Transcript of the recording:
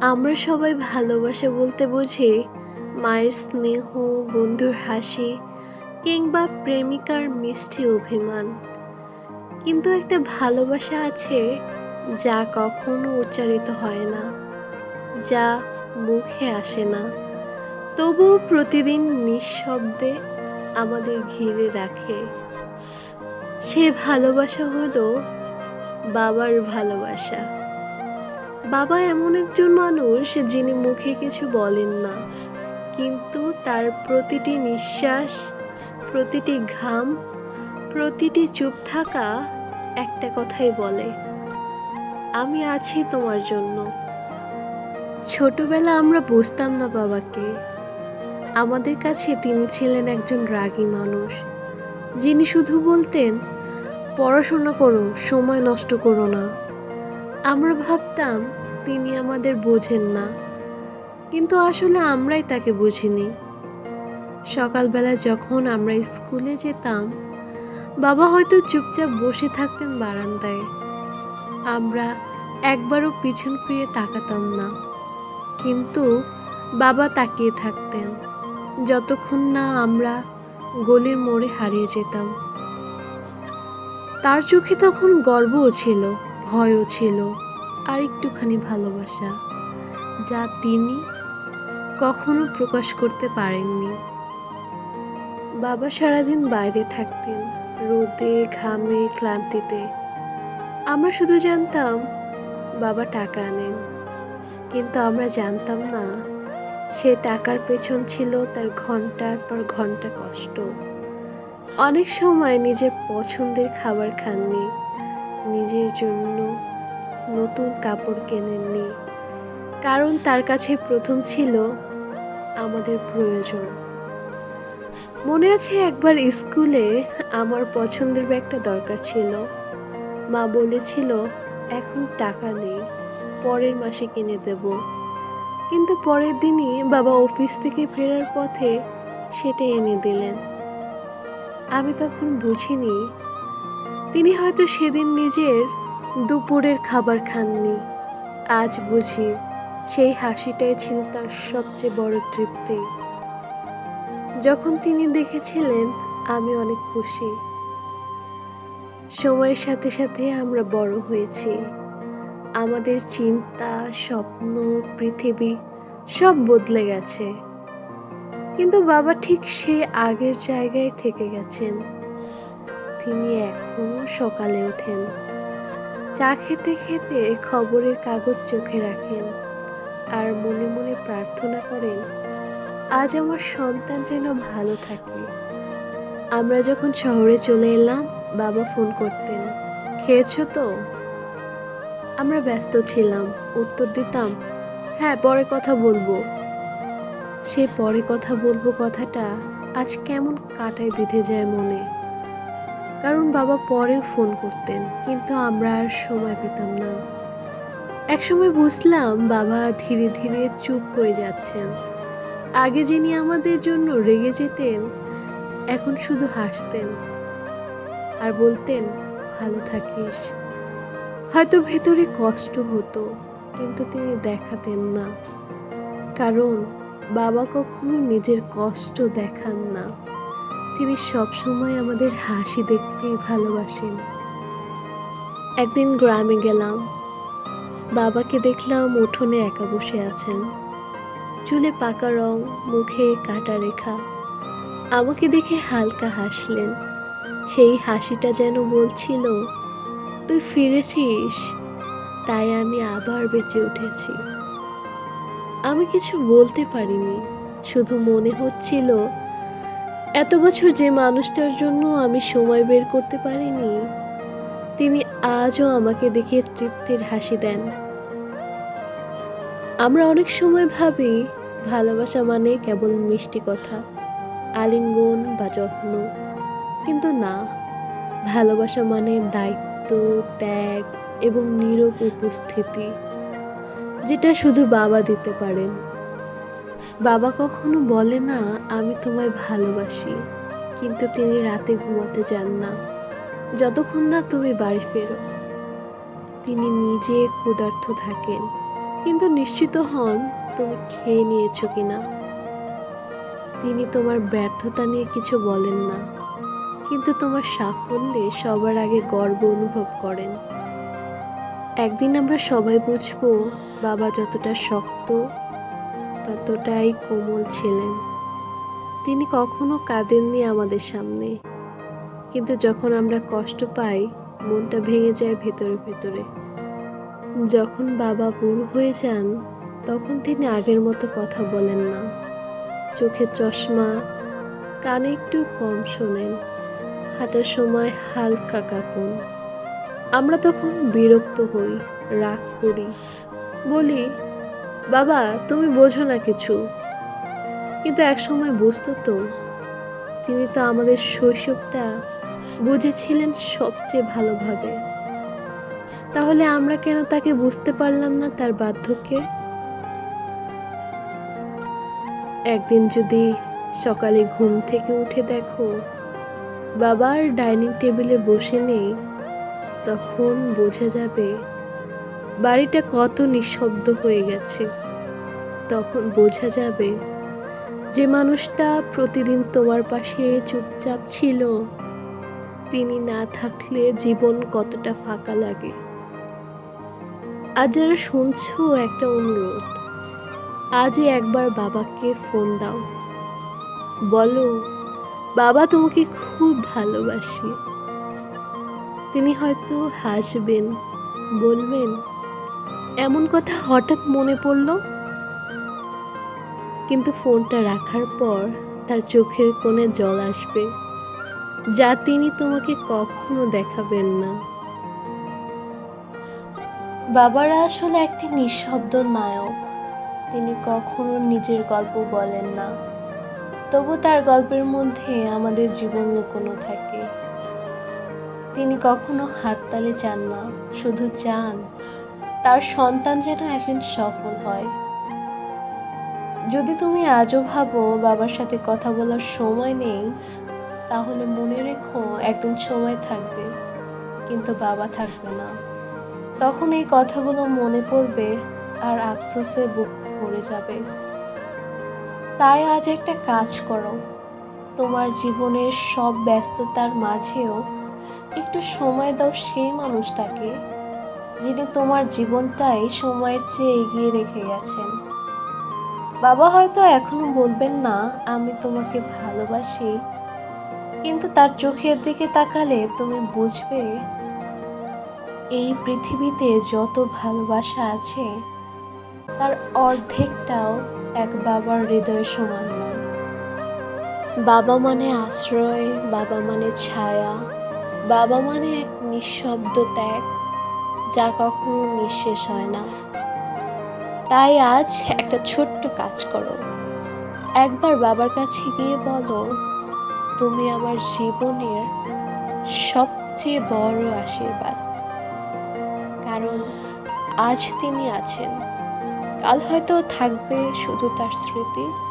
আমরা সবাই ভালোবাসা বলতে বুঝি, মায়ের স্নেহ, বন্ধুর হাসি, কিংবা প্রেমিকার মিষ্টি অভিমান। কিন্তু একটা ভালোবাসা আছে যা কখনো উচ্চারিত হয় না, যা মুখে আসে না। তবুও প্রতিদিন নিঃশব্দে আমাদের ঘিরে রাখে। সে ভালোবাসা হলো বাবার ভালোবাসা। বাবা এমন একজন মানুষ যিনি মুখে কিছু বলেন না। কিন্তু তার প্রতিটি নিঃশ্বাস, প্রতিটি ঘাম, প্রতিটি চুপ থাকা একটা কথাই বলে, আমি আছি তোমার জন্য। ছোটবেলা আমরা বুঝতাম না বাবাকে। আমাদের কাছে তিনি ছিলেন একজন রাগী মানুষ, যিনি শুধু বলতেন, পড়াশোনা করো, সময় নষ্ট করো না। আমরা ভাবতাম, তিনি আমাদের বোঝেন না। কিন্তু আসলে আমরাই তাকে বুঝিনি। সকালবেলা যখন আমরা স্কুলে যেতাম, বাবা হয়তো চুপচাপ বসে থাকতেন বারান্দায়। আমরা একবারও পিছন ফিরে তাকাতাম না। কিন্তু বাবা তাকিয়ে থাকতেন, যতক্ষণ না আমরা গলির মোড়ে হারিয়ে যেতাম। তার চোখে তখন গর্বও ছিল। ভয়ও ছিল আর একটুখানি ভালোবাসা, যা তিনি কখনো প্রকাশ করতে পারেননি। বাবা সারাদিন বাইরে থাকতেন, রোদে, ঘামে, ক্লান্তিতে। আমরা শুধু জানতাম, বাবা টাকা আনেন। কিন্তু আমরা জানতাম না, সে টাকার পেছন ছিল তার ঘণ্টার পর ঘণ্টা কষ্ট। অনেক সময় নিজের পছন্দের খাবার খাননি। নিজের জন্য নতুন কাপড় কেনেননি। কারণ তার কাছে প্রথম ছিল আমাদের প্রয়োজন। মনে আছে একবার স্কুলে আমার পছন্দের ব্যাগটা দরকার ছিল। মা বলেছিল, এখন টাকা নেই, পরের মাসে কিনে দেব। কিন্তু পরের দিনই বাবা অফিস থেকে ফেরার পথে সেটা এনে দিলেন। আমি তখন বুঝিনি তিনি হয়তো সেদিন নিজের দুপুরের খাবার খাননি। আজ বুঝি সেই হাসিটাই ছিল তার সবচেয়ে বড় তৃপ্তি। যখন তিনি দেখেছিলেন, আমি অনেক খুশি। সময়ের সাথে সাথে আমরা বড় হয়েছি। আমাদের চিন্তা, স্বপ্ন, পৃথিবী সব বদলে গেছে। কিন্তু বাবা ঠিক সে আগের জায়গায় থেকে গেছেন। তিনি এখনও সকালে ওঠেন। চা খেতে খেতে খবরের কাগজ চোখে রাখেন আর মনে মনে প্রার্থনা করেন, আজ আমার সন্তান যেন ভালো থাকে। আমরা যখন শহরে চলে এলাম, বাবা ফোন করতেন, খেয়েছো তো? আমরা ব্যস্ত ছিলাম, উত্তর দিতাম হ্যাঁ পরে কথা বলব। সে পরে কথা বলব কথাটা আজ কেমন কাটায় বিঁধে যায় মনে। কারণ বাবা পরেও ফোন করতেন, কিন্তু আমরা আর সময় পেতাম না। একসময় বুঝলাম বাবা ধীরে ধীরে চুপ হয়ে যাচ্ছেন। আগে যিনি আমাদের জন্য রেগে যেতেন, এখন শুধু হাসতেন আর বলতেন, ভালো থাকিস। হয়তো ভেতরে কষ্ট হতো, কিন্তু তিনি দেখাতেন না। কারণ বাবা কখনো নিজের কষ্ট দেখান না। তিনি সবসময় আমাদের হাসি দেখতে ভালোবাসেন। একদিন গ্রামে গেলাম। বাবাকে দেখলাম উঠোনে একা বসে আছেন। চুলে পাকা রং, মুখে কাটা রেখা। আমাকে দেখে হালকা হাসলেন। সেই হাসিটা যেন বলছিল, তুই ফিরেছিস, তাই আমি আবার বেঁচে উঠেছি। আমি কিছু বলতে পারিনি। শুধু মনে হচ্ছিল এত বছর যে মানুষটার জন্য আমি সময় বের করতে পারিনি, তিনি আজও আমাকে দেখে তৃপ্তির হাসি দেন। আমরা অনেক সময় ভাবি, ভালোবাসা মানে কেবল মিষ্টি কথা, আলিঙ্গন বা যত্ন। কিন্তু না, ভালোবাসা মানে দায়িত্ব, ত্যাগ এবং নীরব উপস্থিতি, যেটা শুধু বাবা দিতে পারেন। বাবা কখনো বলে না, আমি তোমায় ভালোবাসি। কিন্তু তিনি রাতে ঘুমাতে যান না। যতক্ষণ না তুমি বাড়ি ফেরো। তিনি নিজে ক্ষুধার্ত থাকেন। কিন্তু নিশ্চিত হন, তুমি খেয়ে নিয়েছো কিনা? তিনি তোমার ব্যর্থতা নিয়ে কিছু বলেন না। কিন্তু তোমার সাফল্যে সবার আগে গর্ব অনুভব করেন। একদিন আমরা সবাই বুঝব, বাবা যতটা শক্ত ততটাই কোমল ছিলেন। তিনি কখনো কাঁদেননি আমাদের সামনে। কিন্তু যখন আমরা কষ্ট পাই, মনটা ভেঙে যায় ভেতরে ভেতরে। যখন বাবা বুড়ো হয়ে যান, তখন তিনি আগের মতো কথা বলেন না। চোখে চশমা, কানে একটু কম শোনেন। হাঁটার সময় হালকা কাঁপন। আমরা তখন বিরক্ত হই, রাগ করি। বলি বাবা, তুমি বোঝো না কিছু। কিন্তু এক সময় বুঝতো তো, তিনি তো আমাদের শৈশবটা বুঝেছিলেন সবচেয়ে ভালোভাবে। তাহলে আমরা কেন তাকে বুঝতে পারলাম না তার বার্ধক্যে? একদিন যদি সকালে ঘুম থেকে উঠে দেখো বাবার ডাইনিং টেবিলে বসে নেই, তখন বোঝা যাবে বাড়িটা কত নিঃশব্দ হয়ে গেছে। তখন বোঝা যাবে যে মানুষটা প্রতিদিন তোমার পাশে চুপচাপ ছিল। তিনি না থাকলে জীবন কতটা ফাঁকা লাগে। আজ যারা শুনছো একটা অনুরোধ, আজই একবার বাবাকে ফোন দাও। বলো, বাবা তোমাকে খুব ভালোবাসি। তিনি হয়তো হাসবেন, বলবেন এমন কথা হঠাৎ মনে পড়ল। কিন্তু ফোনটা রাখার পর তার চোখের কোণে জল আসবে, যা তিনি তোমাকে কখনো দেখাবেন না। বাবারা আসলে একটি নিঃশব্দ নায়ক। তিনি কখনো নিজের গল্প বলেন না। তবু তার গল্পের মধ্যে আমাদের জীবন লুকোনো থাকে। তিনি কখনো হাততালি চান না, শুধু চান তার সন্তান যেন একদিন সফল হয়। যদি তুমি আজও ভাবো বাবার সাথে কথা বলার সময় নেই, তাহলে মনে রেখো একদিন সময় থাকবে, কিন্তু বাবা থাকবে না। তখন এই কথাগুলো মনে পড়বে আর আফসোসে বুক ভরে যাবে। তাই আজ একটা কাজ করো। তোমার জীবনের সব ব্যস্ততার মাঝেও একটু সময় দাও সেই মানুষটাকে। যিনি তোমার জীবনটাই সময়ের চেয়ে এগিয়ে রেখে গেছেন। বাবা হয়তো এখনও বলবেন না, আমি তোমাকে ভালোবাসি, কিন্তু তার চোখের দিকে তাকালে তুমি বুঝবে, এই পৃথিবীতে যত ভালোবাসা আছে, তার অর্ধেকটাও এক বাবার হৃদয় সমান নয়। বাবা মানে আশ্রয়, বাবা মানে ছায়া, বাবা মানে এক নিঃশব্দ ত্যাগ। যা কখনো নিঃশেষ হয় না। তাই আজ একটা ছোট্ট কাজ করো। একবার বাবার কাছে গিয়ে বলো, তুমি আমার জীবনের সবচেয়ে বড় আশীর্বাদ। কারণ আজ তিনি আছেন। কাল হয়তো থাকবে শুধু তার স্মৃতি।